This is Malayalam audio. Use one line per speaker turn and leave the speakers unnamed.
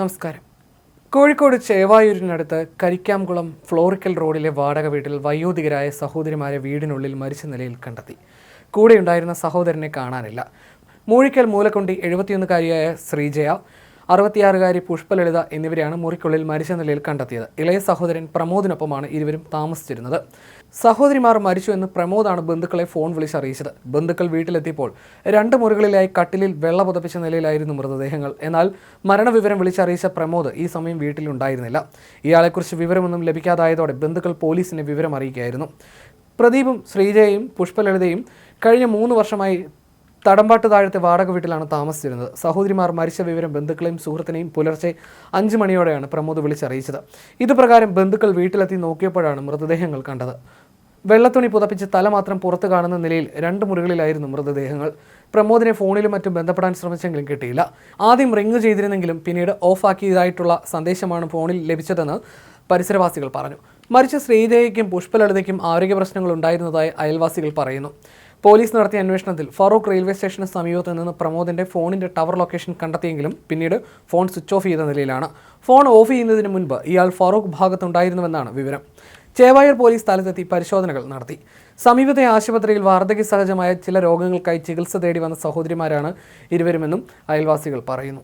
നമസ്കാരം. കോഴിക്കോട് ചേവായൂരിനടുത്ത് കരിക്കാംകുളം ഫ്ലോറിക്കൽ റോഡിലെ വാടക വീട്ടിൽ വയോധികരായ സഹോദരിമാരെ വീടിനുള്ളിൽ മരിച്ച നിലയിൽ കണ്ടെത്തി. കൂടെയുണ്ടായിരുന്ന സഹോദരനെ കാണാനില്ല. മൂഴിക്കൽ മൂലക്കൊണ്ടി എഴുപത്തിയൊന്നുകാരിയായ ശ്രീജയ അറുപത്തിയാറുകാരി പുഷ്പലളിത എന്നിവരെയാണ് മുറിക്കുള്ളിൽ മരിച്ച നിലയിൽ കണ്ടെത്തിയത്. ഇളയ സഹോദരൻ പ്രമോദിനൊപ്പമാണ് ഇരുവരും താമസിച്ചിരുന്നത്. സഹോദരിമാർ മരിച്ചു എന്ന് പ്രമോദാണ് ബന്ധുക്കളെ ഫോൺ വിളിച്ച് അറിയിച്ചത് ബന്ധുക്കൾ വീട്ടിലെത്തിയപ്പോൾ രണ്ട് മുറികളിലായി കട്ടിലിൽ വെള്ള പുതപ്പിച്ച നിലയിലായിരുന്നു മൃതദേഹങ്ങൾ. എന്നാൽ മരണവിവരം വിളിച്ചറിയിച്ച പ്രമോദ് ഈ സമയം വീട്ടിലുണ്ടായിരുന്നില്ല. ഇയാളെക്കുറിച്ച് വിവരമൊന്നും ലഭിക്കാതായതോടെ ബന്ധുക്കൾ പോലീസിനെ വിവരം അറിയിക്കുകയായിരുന്നു പ്രദീപും ശ്രീജയും പുഷ്പലളിതയും കഴിഞ്ഞ മൂന്ന് വർഷമായി തടമ്പാട്ട് താഴത്തെ വാടക വീട്ടിലാണ് താമസിച്ചിരുന്നത്. സഹോദരിമാർ മരിച്ച വിവരം ബന്ധുക്കളെയും സുഹൃത്തിനെയും പുലർച്ചെ അഞ്ച് മണിയോടെയാണ് പ്രമോദ് വിളിച്ചറിയിച്ചത്. ഇതുപ്രകാരം ബന്ധുക്കൾ വീട്ടിലെത്തി നോക്കിയപ്പോഴാണ് മൃതദേഹങ്ങൾ കണ്ടത്. വെള്ളത്തുണി പുതപ്പിച്ച് തല മാത്രം പുറത്തു കാണുന്ന നിലയിൽ രണ്ട് മുറികളിലായിരുന്നു മൃതദേഹങ്ങൾ. പ്രമോദിനെ ഫോണിലും മറ്റും ബന്ധപ്പെടാൻ ശ്രമിച്ചെങ്കിലും കിട്ടിയില്ല. ആദ്യം റിങ് ചെയ്തിരുന്നെങ്കിലും പിന്നീട് ഓഫാക്കിയതായിട്ടുള്ള സന്ദേശമാണ് ഫോണിൽ ലഭിച്ചതെന്ന് പരിസരവാസികൾ പറഞ്ഞു. മരിച്ച ശ്രീദേവിക്കും പുഷ്പലളിതയ്ക്കും ആരോഗ്യ പ്രശ്നങ്ങൾ ഉണ്ടായിരുന്നതായി അയൽവാസികൾ പറയുന്നു. പോലീസ് നടത്തിയ അന്വേഷണത്തിൽ ഫറൂഖ് റെയിൽവേ സ്റ്റേഷന് സമീപത്ത് നിന്ന് പ്രമോദിന്റെ ഫോണിന്റെ ടവർ ലൊക്കേഷൻ കണ്ടെത്തിയെങ്കിലും പിന്നീട് ഫോൺ സ്വിച്ച് ഓഫ് ചെയ്ത നിലയിലാണ്. ഫോൺ ഓഫ് ചെയ്യുന്നതിന് മുൻപ് ഇയാൾ ഫറൂഖ് ഭാഗത്തുണ്ടായിരുന്നുവെന്നാണ് വിവരം. ചേവായർ പോലീസ് സ്ഥലത്തെത്തി പരിശോധനകൾ നടത്തി. സമീപത്തെ ആശുപത്രിയിൽ വാർദ്ധക്യ സഹജമായ ചില രോഗങ്ങൾക്കായി ചികിത്സ തേടി വന്ന സഹോദരിമാരാണ് ഇരുവരുമെന്നും അയൽവാസികൾ പറയുന്നു.